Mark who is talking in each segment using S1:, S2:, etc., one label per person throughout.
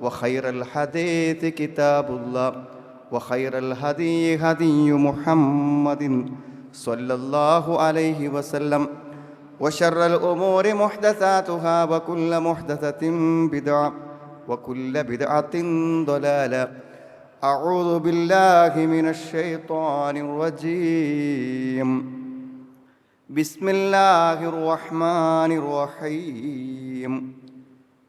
S1: وخير الحديث كتاب الله وخير الهدي هدي محمد صلى الله عليه وسلم وشر الأمور محدثاتها وكل محدثة بدعة وكل بدعة ضلالة. أعوذ بالله من الشيطان الرجيم. بسم الله الرحمن الرحيم.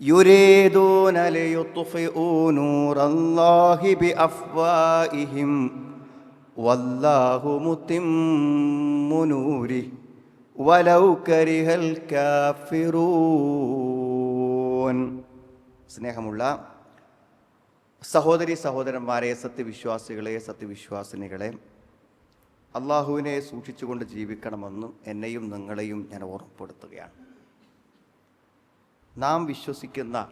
S1: يريدون ليطفئوا نور الله بافواههم والله متم نوره ولو كره الكافرون സ്നേഹമുള്ള സഹോദരി സഹോദരന്മാരെ സത്യവിശ്വാസികളെ സത്യവിശ്വാസിനികളെ അള്ളാഹുവിനെ സൂക്ഷിച്ചുകൊണ്ട് ജീവിക്കണമെന്നും എന്നെയും നിങ്ങളെയും ഞാൻ ഓർമ്മപ്പെടുത്തുകയാണ് നാം വിശ്വസിക്കുന്ന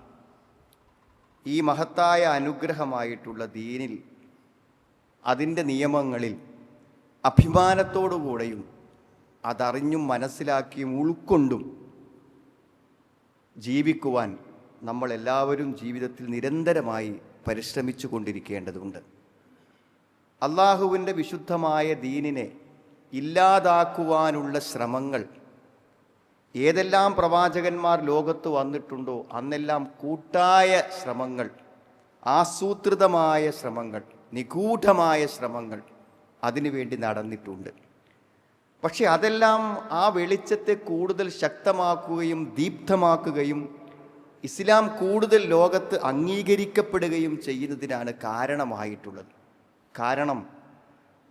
S1: ഈ മഹത്തായ അനുഗ്രഹമായിട്ടുള്ള ദീനിൽ അതിന്റെ നിയമങ്ങളിൽ അഭിമാനത്തോടുകൂടെയും അതറിഞ്ഞും മനസ്സിലാക്കിയും ഉൾക്കൊണ്ടും ജീവിക്കുവാൻ നമ്മളെല്ലാവരും ജീവിതത്തിൽ നിരന്തരമായി പരിശ്രമിച്ചു കൊണ്ടിരിക്കേണ്ടതുണ്ട്. അള്ളാഹുവിന്റെ വിശുദ്ധമായ ദീനിനെ ഇല്ലാതാക്കുവാനുള്ള ശ്രമങ്ങൾ ഏതെല്ലാം പ്രവാചകന്മാർ ലോകത്ത് വന്നിട്ടുണ്ടോ അന്നെല്ലാം കൂട്ടായ ശ്രമങ്ങൾ ആസൂത്രിതമായ ശ്രമങ്ങൾ നിഗൂഢമായ ശ്രമങ്ങൾ അതിനുവേണ്ടി നടന്നിട്ടുണ്ട്. പക്ഷെ അതെല്ലാം ആ വെളിച്ചത്തെ കൂടുതൽ ശക്തമാക്കുകയും ദീപ്തമാക്കുകയും ഇസ്ലാം കൂടുതൽ ലോകത്ത് അംഗീകരിക്കപ്പെടുകയും ചെയ്യുന്നതിനാണ് കാരണമായിട്ടുള്ളത്. കാരണം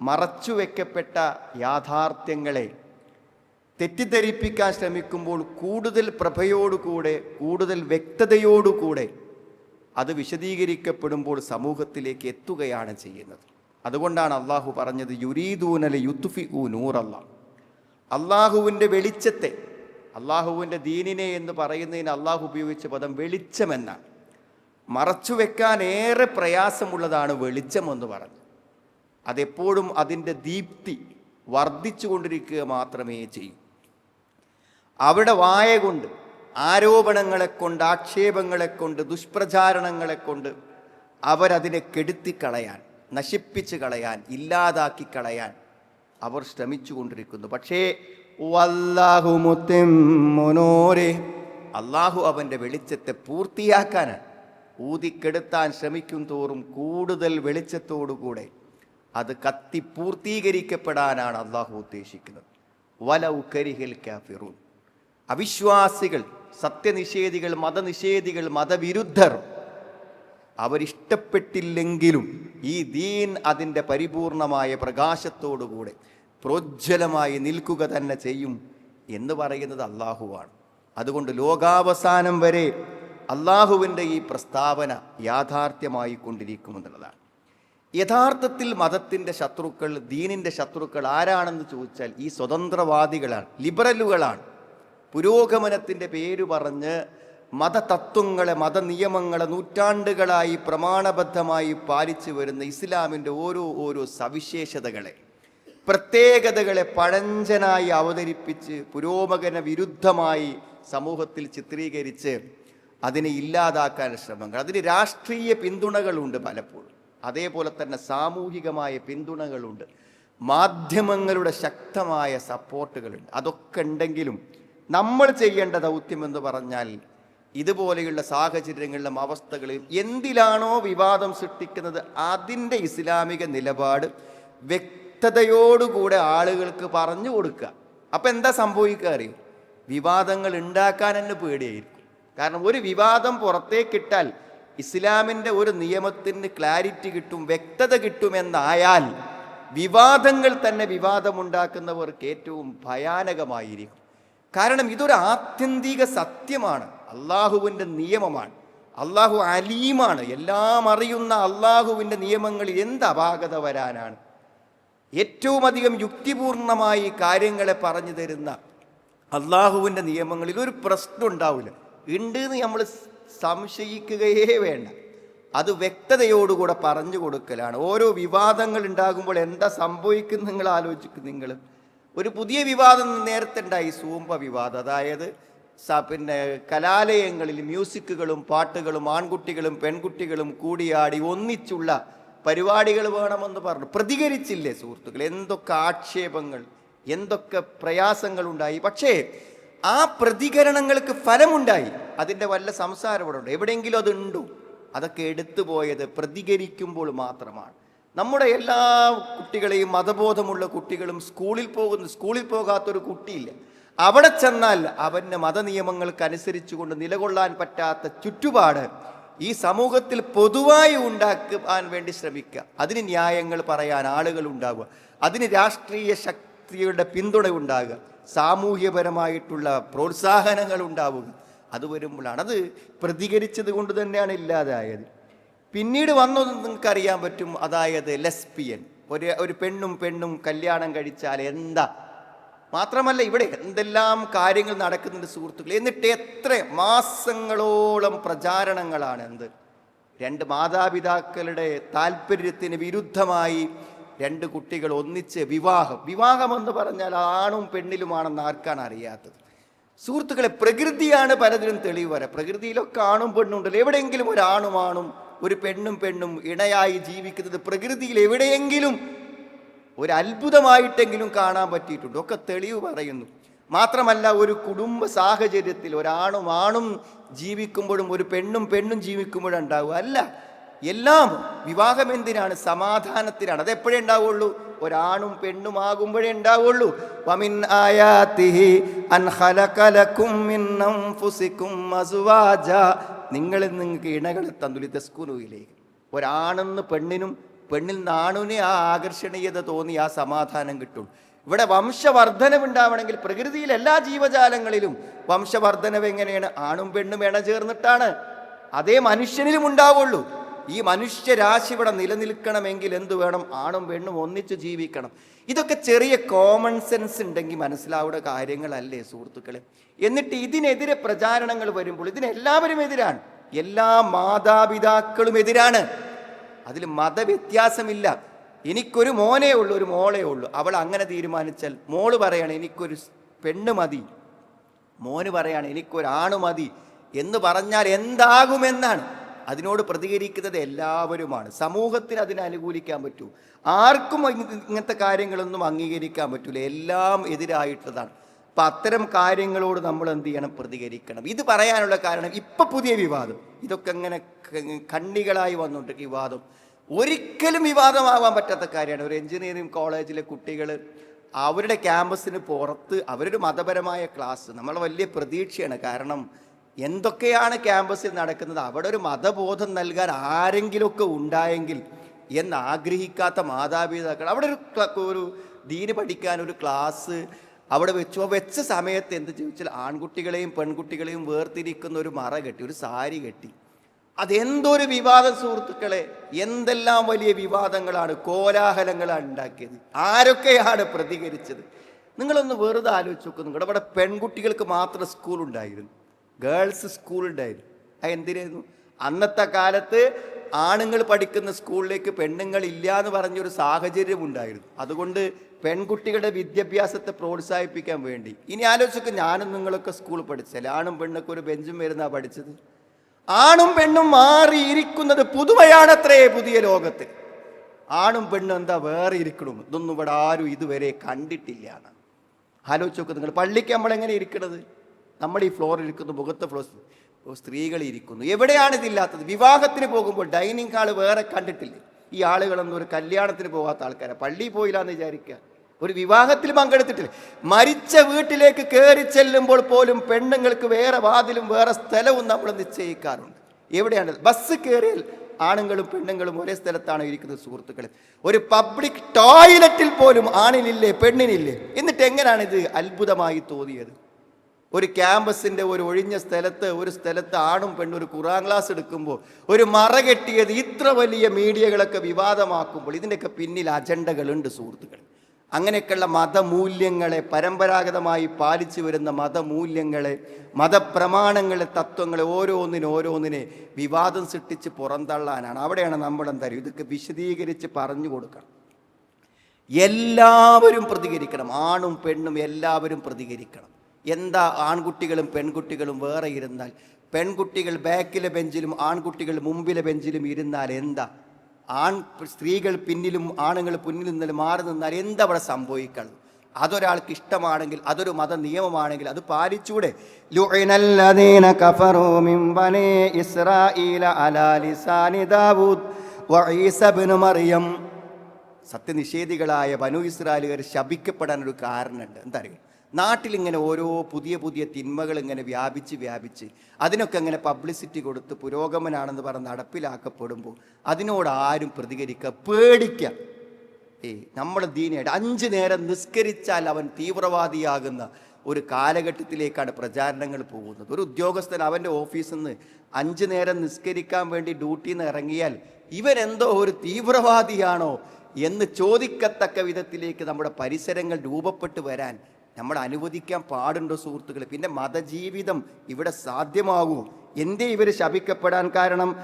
S1: മറച്ചുവെക്കപ്പെട്ട യാഥാർത്ഥ്യങ്ങളെ തെറ്റിദ്ധരിപ്പിക്കാൻ ശ്രമിക്കുമ്പോൾ കൂടുതൽ പ്രഭയോടുകൂടെ കൂടുതൽ വ്യക്തതയോടുകൂടെ അത് വിശദീകരിക്കപ്പെടുമ്പോൾ സമൂഹത്തിലേക്ക് എത്തുകയാണ് ചെയ്യുന്നത്. അതുകൊണ്ടാണ് അള്ളാഹു പറഞ്ഞത് യുരീദൂനലെ യുത്തുഫി ഊ നൂറല്ല. അള്ളാഹുവിന്റെ വെളിച്ചത്തെ അള്ളാഹുവിന്റെ ദീനിനെ എന്ന് പറയുന്നതിന് അള്ളാഹു ഉപയോഗിച്ച പദം വെളിച്ചമെന്നാണ്. മറച്ചു വെക്കാൻ ഏറെ പ്രയാസമുള്ളതാണ് വെളിച്ചമെന്ന് പറഞ്ഞു. അതെപ്പോഴും അതിന്റെ ദീപ്തി വർദ്ധിച്ചു കൊണ്ടിരിക്കുക മാത്രമേ ചെയ്യൂ. അവിടെ വായ കൊണ്ട് ആരോപണങ്ങളെ കൊണ്ട് ആക്ഷേപങ്ങളെ കൊണ്ട് ദുഷ്പ്രചാരണങ്ങളെ കൊണ്ട് അവരതിനെ കെടുത്തിക്കളയാൻ നശിപ്പിച്ച് കളയാൻ ഇല്ലാതാക്കി കളയാൻ അവർ ശ്രമിച്ചു കൊണ്ടിരിക്കുന്നു. പക്ഷേ അള്ളാഹു അവന്റെ വെളിച്ചത്തെ പൂർത്തിയാക്കാനാണ്. ഊതിക്കെടുത്താൻ ശ്രമിക്കും തോറും കൂടുതൽ വെളിച്ചത്തോടുകൂടെ അത് കത്തി പൂർത്തീകരിക്കപ്പെടാനാണ് അള്ളാഹു ഉദ്ദേശിക്കുന്നത്. വലൗ കരിഹിൽ കാഫിറൂൻ. അവിശ്വാസികൾ സത്യനിഷേധികൾ മതനിഷേധികൾ മതവിരുദ്ധർ അവരിഷ്ടപ്പെട്ടില്ലെങ്കിലും ഈ ദീൻ അതിന്റെ പരിപൂർണമായ പ്രകാശത്തോടുകൂടെ പ്രോജ്വലമായി നിൽക്കുക തന്നെ ചെയ്യും എന്ന് പറയുന്നത് അള്ളാഹുവാണ് അതുകൊണ്ട് ലോകാവസാനം വരെ അള്ളാഹുവിന്റെ ഈ പ്രസ്താവന യാഥാർത്ഥ്യമായി കൊണ്ടിരിക്കുമെന്നുള്ളതാണ് യഥാർത്ഥത്തിൽ മതത്തിന്റെ ശത്രുക്കൾ ദീനിന്റെ ശത്രുക്കൾ ആരാണെന്ന് ചോദിച്ചാൽ ഈ സ്വതന്ത്രവാദികളാണ് ലിബറലുകളാണ്. പുരോഗമനത്തിന്റെ പേര് പറഞ്ഞ് മതതത്വങ്ങളെ മതനിയമങ്ങളെ നൂറ്റാണ്ടുകളായി പ്രമാണബദ്ധമായി പാലിച്ചു വരുന്ന ഇസ്ലാമിന്റെ ഓരോ ഓരോ സവിശേഷതകളെ പ്രത്യേകതകളെ പഴഞ്ചനായി അവതരിപ്പിച്ച് പുരോഗമന വിരുദ്ധമായി സമൂഹത്തിൽ ചിത്രീകരിച്ച് അതിനെ ഇല്ലാതാക്കാൻ ശ്രമങ്ങൾ. അതിന് രാഷ്ട്രീയ പിന്തുണകളുണ്ട് പലപ്പോഴും. അതേപോലെ തന്നെ സാമൂഹികമായ പിന്തുണകളുണ്ട്. മാധ്യമങ്ങളുടെ ശക്തമായ സപ്പോർട്ടുകളുണ്ട്. അതൊക്കെ ഉണ്ടെങ്കിലും നമ്മൾ ചെയ്യേണ്ട ദൗത്യം എന്ന് പറഞ്ഞാൽ ഇതുപോലെയുള്ള സാഹചര്യങ്ങളിലും അവസ്ഥകളിലും എന്തിലാണോ വിവാദം സൃഷ്ടിക്കുന്നത് അതിന്റെ ഇസ്ലാമിക നിലപാട് വ്യക്തതയോടുകൂടെ ആളുകൾക്ക് പറഞ്ഞു കൊടുക്കുക. അപ്പം എന്താ സംഭവിക്കുക വിവാദങ്ങൾ ഉണ്ടാക്കാൻ തന്നെ പേടിയായിരിക്കും. കാരണം ഒരു വിവാദം പുറത്തേക്കിട്ടാൽ ഇസ്ലാമിന്റെ ഒരു നിയമത്തിന് ക്ലാരിറ്റി കിട്ടും വ്യക്തത കിട്ടുമെന്നായാൽ വിവാദങ്ങൾ തന്നെ വിവാദമുണ്ടാക്കുന്നവർക്ക് ഏറ്റവും ഭയാനകമായിരിക്കും. കാരണം ഇതൊരു ആത്യന്തിക സത്യമാണ്. അള്ളാഹുവിന്റെ നിയമമാണ്. അള്ളാഹു അലീമാണ്. എല്ലാം അറിയുന്ന അള്ളാഹുവിന്റെ നിയമങ്ങളിൽ എന്ത് അപാകത വരാനാണ്? ഏറ്റവും അധികം യുക്തിപൂർണമായി കാര്യങ്ങളെ പറഞ്ഞു തരുന്ന അള്ളാഹുവിന്റെ നിയമങ്ങളിൽ ഒരു പ്രശ്നം ഉണ്ടാവില്ല. ഉണ്ട് എന്ന് നമ്മൾ സംശയിക്കുകയേ വേണ്ട. അത് വ്യക്തതയോടുകൂടെ പറഞ്ഞു കൊടുക്കലാണ്. ഓരോ വിവാദങ്ങൾ ഉണ്ടാകുമ്പോൾ എന്താ സംഭവിക്കുന്നത് നിങ്ങൾ ആലോചിക്കും നിങ്ങൾ. ഒരു പുതിയ വിവാദം നേരത്തെ ഉണ്ടായി സൂമ്പ വിവാദം. അതായത് പിന്നെ കലാലയങ്ങളിൽ മ്യൂസിക്കുകളും പാട്ടുകളും ആൺകുട്ടികളും പെൺകുട്ടികളും കൂടിയാടി ഒന്നിച്ചുള്ള പരിപാടികൾ വേണമെന്ന് പറഞ്ഞു. പ്രതികരിച്ചില്ലേ സുഹൃത്തുക്കൾ എന്തൊക്കെ ആക്ഷേപങ്ങൾ എന്തൊക്കെ പ്രയാസങ്ങളുണ്ടായി പക്ഷേ ആ പ്രതികരണങ്ങൾക്ക് ഫലമുണ്ടായി. അതിന്റെ വല്ല സംസാരം ഇവിടെ ഉണ്ട് എവിടെയെങ്കിലും അതുണ്ടോ? അതൊക്കെ എടുത്തു പോയത് പ്രതികരിക്കുമ്പോൾ മാത്രമാണ്. നമ്മുടെ എല്ലാ കുട്ടികളെയും മതബോധമുള്ള കുട്ടികളും സ്കൂളിൽ പോകുന്ന സ്കൂളിൽ പോകാത്തൊരു കുട്ടിയില്ല. അവിടെ ചെന്നാൽ അവന്റെ മതനിയമങ്ങൾക്കനുസരിച്ചുകൊണ്ട് നിലകൊള്ളാൻ പറ്റാത്ത ചുറ്റുപാട് ഈ സമൂഹത്തിൽ പൊതുവായി ഉണ്ടാക്കാൻ വേണ്ടി ശ്രമിക്കുക. അതിന് ന്യായങ്ങൾ പറയാൻ ആളുകൾ ഉണ്ടാവുക. അതിന് രാഷ്ട്രീയ ശക്തിയുടെ പിന്തുണ ഉണ്ടാകുക. സാമൂഹ്യപരമായിട്ടുള്ള പ്രോത്സാഹനങ്ങൾ ഉണ്ടാവുക. അത് വരുമ്പോഴാണ് അത് പ്രതികരിച്ചത് കൊണ്ട് തന്നെയാണ് ഇല്ലാതായത്. പിന്നീട് വന്നത് നിങ്ങൾക്ക് അറിയാൻ പറ്റും അതായത് ലെസ്പിയൻ ഒരു ഒരു പെണ്ണും പെണ്ണും കല്യാണം കഴിച്ചാൽ എന്താ? മാത്രമല്ല ഇവിടെ എന്തെല്ലാം കാര്യങ്ങൾ നടക്കുന്നുണ്ട് സുഹൃത്തുക്കൾ എന്നിട്ട് എത്ര മാസങ്ങളോളം പ്രചാരണങ്ങളാണ് എന്ത്? രണ്ട് മാതാപിതാക്കളുടെ താല്പര്യത്തിന് വിരുദ്ധമായി രണ്ട് കുട്ടികൾ ഒന്നിച്ച് വിവാഹം. വിവാഹമെന്ന് പറഞ്ഞാൽ ആണും പെണ്ണിലുമാണെന്ന് ആർക്കാണ് അറിയാത്തത്? സുഹൃത്തുക്കളെ പ്രകൃതിയാണ് പലതിനും തെളിവ് വരെ. പ്രകൃതിയിലൊക്കെ ആണും പെണ്ണുണ്ടല്ലോ എവിടെയെങ്കിലും ഒരു ആണും ആണും ഒരു പെണ്ണും പെണ്ണും ഇണയായി ജീവിക്കുന്നത് പ്രകൃതിയിൽ എവിടെയെങ്കിലും ഒരു അത്ഭുതമായിട്ടെങ്കിലും കാണാൻ പറ്റിയിട്ടുണ്ട്. ഒക്കെ തെളിവ് പറയുന്നു. മാത്രമല്ല ഒരു കുടുംബ സാഹചര്യത്തിൽ ഒരാണും ആണും ജീവിക്കുമ്പോഴും ഒരു പെണ്ണും പെണ്ണും ജീവിക്കുമ്പോഴും ഉണ്ടാവുക. അല്ല എല്ലാം വിവാഹം എന്തിനാണ്? സമാധാനത്തിനാണ്. അതെപ്പോഴേ ഉണ്ടാവുള്ളൂ? ഒരാണും പെണ്ണും ആകുമ്പോഴേ ഉണ്ടാവുള്ളൂ. വമിൻ അൻ മിന്നം നിങ്ങളിൽ നിങ്ങൾക്ക് ഇണകളെ തന്നുലി തസ്കുനുയിലേക്ക് ഒരാണെന്ന് പെണ്ണിനും പെണ്ണിൽ നിന്ന് ആ ആകർഷണീയത തോന്നി ആ സമാധാനം കിട്ടും ഇവിടെ വംശവർദ്ധനവ് ഉണ്ടാവണമെങ്കിൽ പ്രകൃതിയിൽ എല്ലാ ജീവജാലങ്ങളിലും വംശവർദ്ധനവ് എങ്ങനെയാണ്? ആണും പെണ്ണും ഇണ ചേർന്നിട്ടാണ് അതേ മനുഷ്യനിലും ഉണ്ടാവുള്ളൂ. ഈ മനുഷ്യരാശി ഇവിടെ നിലനിൽക്കണമെങ്കിൽ എന്തു വേണം? ആണും പെണ്ണും ഒന്നിച്ച് ജീവിക്കണം. ഇതൊക്കെ ചെറിയ കോമൺ സെൻസ് ഉണ്ടെങ്കിൽ മനസ്സിലാവുന്ന കാര്യങ്ങളല്ലേ സുഹൃത്തുക്കളെ. എന്നിട്ട് ഇതിനെതിരെ പ്രചാരണങ്ങൾ വരുമ്പോൾ ഇതിനെല്ലാവരും എതിരാണ്. എല്ലാ മാതാപിതാക്കളും എതിരാണ്. അതിൽ മതവ്യത്യാസമില്ല. എനിക്കൊരു മോനേ ഉള്ളൂ ഒരു മോളേ ഉള്ളൂ. അവൾ അങ്ങനെ തീരുമാനിച്ചാൽ മോൾ പറയാണ് എനിക്കൊരു പെണ്ണ് മതി. മോന് പറയാണ് എനിക്കൊരാണ് മതി. എന്ന് പറഞ്ഞാൽ എന്താകുമെന്നാണ്. അതിനോട് പ്രതികരിക്കുന്നത് എല്ലാവരുമാണ്. സമൂഹത്തിന് അതിനെ അനുകൂലിക്കാൻ പറ്റൂ. ആർക്കും ഇങ്ങനത്തെ കാര്യങ്ങളൊന്നും അംഗീകരിക്കാൻ പറ്റൂല. എല്ലാം എതിരായിട്ടുള്ളതാണ്. അപ്പം അത്തരം കാര്യങ്ങളോട് നമ്മൾ എന്ത് ചെയ്യണം? പ്രതികരിക്കണം. ഇത് പറയാനുള്ള കാരണം ഇപ്പം പുതിയ വിവാദം. ഇതൊക്കെ ഇങ്ങനെ കണ്ണികളായി വന്നുണ്ട് വിവാദം. ഒരിക്കലും വിവാദമാവാൻ പറ്റാത്ത കാര്യമാണ്. ഒരു എഞ്ചിനീയറിംഗ് കോളേജിലെ കുട്ടികൾ അവരുടെ ക്യാമ്പസിന് പുറത്ത് അവരൊരു മതപരമായ ക്ലാസ്. നമ്മൾ വലിയ പ്രതീക്ഷയാണ്. കാരണം എന്തൊക്കെയാണ് ക്യാമ്പസിൽ നടക്കുന്നത്? അവിടെ ഒരു മതബോധം നൽകാൻ ആരെങ്കിലുമൊക്കെ ഉണ്ടായെങ്കിൽ എന്ന് ആഗ്രഹിക്കാത്ത മാതാപിതാക്കൾ അവിടെ ഒരു ഒരു ദീന് പഠിക്കാൻ ഒരു ക്ലാസ് അവിടെ വെച്ചു. വെച്ച സമയത്ത് എന്ത് ചോദിച്ചാൽ ആൺകുട്ടികളെയും പെൺകുട്ടികളെയും വേർതിരിക്കുന്ന ഒരു മറ കെട്ടി ഒരു സാരി കെട്ടി. അതെന്തൊരു വിവാദ സുഹൃത്തുക്കളെ എന്തെല്ലാം വലിയ വിവാദങ്ങളാണ് കോലാഹലങ്ങളാണ് ഉണ്ടാക്കിയത്. ആരൊക്കെയാണ് പ്രതികരിച്ചത്? നിങ്ങളൊന്ന് വെറുതെ ആലോചിച്ച് നോക്കും. നിങ്ങളുടെ അവിടെ പെൺകുട്ടികൾക്ക് മാത്രം സ്കൂൾ ഉണ്ടായിരുന്നു. ഗേൾസ് സ്കൂൾ ഉണ്ടായിരുന്നു. അത് എന്തിനായിരുന്നു? അന്നത്തെ കാലത്ത് ആണുങ്ങൾ പഠിക്കുന്ന സ്കൂളിലേക്ക് പെണ്ണുങ്ങൾ ഇല്ല എന്ന് പറഞ്ഞൊരു സാഹചര്യം ഉണ്ടായിരുന്നു. അതുകൊണ്ട് പെൺകുട്ടികളുടെ വിദ്യാഭ്യാസത്തെ പ്രോത്സാഹിപ്പിക്കാൻ വേണ്ടി. ഇനി ആലോചിച്ചൊക്കെ ഞാനും നിങ്ങളൊക്കെ സ്കൂൾ പഠിച്ചല്ലേ? ആണും പെണ്ണൊക്കെ ഒരു ബെഞ്ചും വരുന്നാ പഠിച്ചത്? ആണും പെണ്ണും മാറിയിരിക്കുന്നത് പുതുമയാണത്രേ പുതിയ ലോകത്ത്. ആണും പെണ്ണും എന്താ വേറെ ഇരിക്കണം? ഇതൊന്നും ഇവിടെ ആരും ഇതുവരെ കണ്ടിട്ടില്ല ആലോചിച്ചു നിങ്ങൾ പള്ളിക്ക് നമ്മളെങ്ങനെ ഇരിക്കണത്? നമ്മൾ ഈ ഫ്ലോറിൽ ഇരിക്കുന്നു മുഖത്തെ ഫ്ലോർ സ്ത്രീകൾ ഇരിക്കുന്നു. എവിടെയാണ് ഇതില്ലാത്തത് വിവാഹത്തിന് പോകുമ്പോൾ ഡൈനിങ് ഹാൾ വേറെ കണ്ടിട്ടില്ലേ? ഈ ആളുകളൊന്നും ഒരു കല്യാണത്തിന് പോകാത്ത ആൾക്കാരാണ് പള്ളിയിൽ പോയില്ല എന്ന് വിചാരിക്കുക. ഒരു വിവാഹത്തിൽ പങ്കെടുത്തിട്ടില്ല? മരിച്ച വീട്ടിലേക്ക് കയറി ചെല്ലുമ്പോൾ പോലും പെണ്ണുങ്ങൾക്ക് വേറെ വാതിലും വേറെ സ്ഥലവും നമ്മൾ നിശ്ചയിക്കാറുണ്ട്. എവിടെയാണ്? ബസ് കയറിയാൽ ആണുങ്ങളും പെണ്ണുങ്ങളും ഒരേ സ്ഥലത്താണ് ഇരിക്കുന്നത് സുഹൃത്തുക്കളെ. ഒരു പബ്ലിക് ടോയ്ലറ്റിൽ പോലും ആണിനില്ലേ പെണ്ണിനില്ലേ? എന്നിട്ട് എങ്ങനെയാണ് ഇത് അത്ഭുതമായി തോന്നിയത്? ഒരു ക്യാമ്പസിന്റെ ഒരു ഒഴിഞ്ഞ സ്ഥലത്ത് ഒരു സ്ഥലത്ത് ആണും പെണ്ണും ഒരു ഖുറാൻ ക്ലാസ് എടുക്കുമ്പോൾ ഒരു മറ കെട്ടിയത് ഇത്ര വലിയ മീഡിയകളൊക്കെ വിവാദമാക്കുമ്പോൾ ഇതിന്റെയൊക്കെ പിന്നിൽ അജണ്ടകളുണ്ട് സുഹൃത്തുക്കൾ. അങ്ങനെയൊക്കെയുള്ള മതമൂല്യങ്ങളെ പരമ്പരാഗതമായി പാലിച്ചു വരുന്ന മതമൂല്യങ്ങളെ മതപ്രമാണങ്ങളെ തത്വങ്ങളെ ഓരോന്നിനെ ഓരോന്നിനെ വിവാദം സൃഷ്ടിച്ച് പുറന്തള്ളാനാണ്. അവിടെയാണ് പറയുക ഇതൊക്കെ വിശദീകരിച്ച് പറഞ്ഞു കൊടുക്കണം. എല്ലാവരും പ്രതികരിക്കണം. ആണും പെണ്ണും എല്ലാവരും പ്രതികരിക്കണം. എന്താ ആൺകുട്ടികളും പെൺകുട്ടികളും വേറെ ഇരുന്നാൽ? പെൺകുട്ടികൾ ബാക്കിലെ ബെഞ്ചിലും ആൺകുട്ടികൾ മുമ്പിലെ ബെഞ്ചിലും ഇരുന്നാൽ എന്താ? ആൺ സ്ത്രീകൾ പിന്നിലും ആണുങ്ങൾ പിന്നിൽ നിന്നാലും മാറി നിന്നാൽ എന്താ അവിടെ സംഭവിക്കണം? അതൊരാൾക്ക് ഇഷ്ടമാണെങ്കിൽ അതൊരു മത നിയമമാണെങ്കിൽ അത് പാലിച്ചൂടെ. സത്യനിഷേധികളായ ബനു ഇസ്രായേലുകാർ ശപിക്കപ്പെടാൻ ഒരു കാരണമുണ്ട്. എന്താ അറിയുക നാട്ടിലിങ്ങനെ ഓരോ പുതിയ പുതിയ തിന്മകൾ ഇങ്ങനെ വ്യാപിച്ച് വ്യാപിച്ച് അതിനൊക്കെ ഇങ്ങനെ പബ്ലിസിറ്റി കൊടുത്ത് പുരോഗമനാണെന്ന് പറഞ്ഞ് നടപ്പിലാക്കപ്പെടുമ്പോൾ അതിനോട് ആരും പ്രതികരിക്കുക പേടിക്കുക ഏ നമ്മുടെ ദീനയുടെ അഞ്ച് നേരം നിസ്കരിച്ചാൽ അവൻ തീവ്രവാദിയാകുന്ന ഒരു കാലഘട്ടത്തിലേക്കാണ് പ്രചാരണങ്ങൾ പോകുന്നത്. ഒരു ഉദ്യോഗസ്ഥൻ അവന്റെ ഓഫീസിൽ നിന്ന് അഞ്ച് നേരം നിസ്കരിക്കാൻ വേണ്ടി ഡ്യൂട്ടിയിൽ നിന്ന് ഇറങ്ങിയാൽ ഇവരെന്തോ ഒരു തീവ്രവാദിയാണോ എന്ന് ചോദിക്കത്തക്ക വിധത്തിലേക്ക് നമ്മുടെ പരിസരങ്ങൾ രൂപപ്പെട്ടു വരാൻ നമ്മൾ അനുവദിക്കാൻ പാടുണ്ടോ സുഹൃത്തുക്കളെ? പിന്നെ മതജീവിതം ഇവിടെ സാധ്യമാകൂ. എന്തേ ഇവർ ശപിക്കപ്പെടാൻ കാരണം?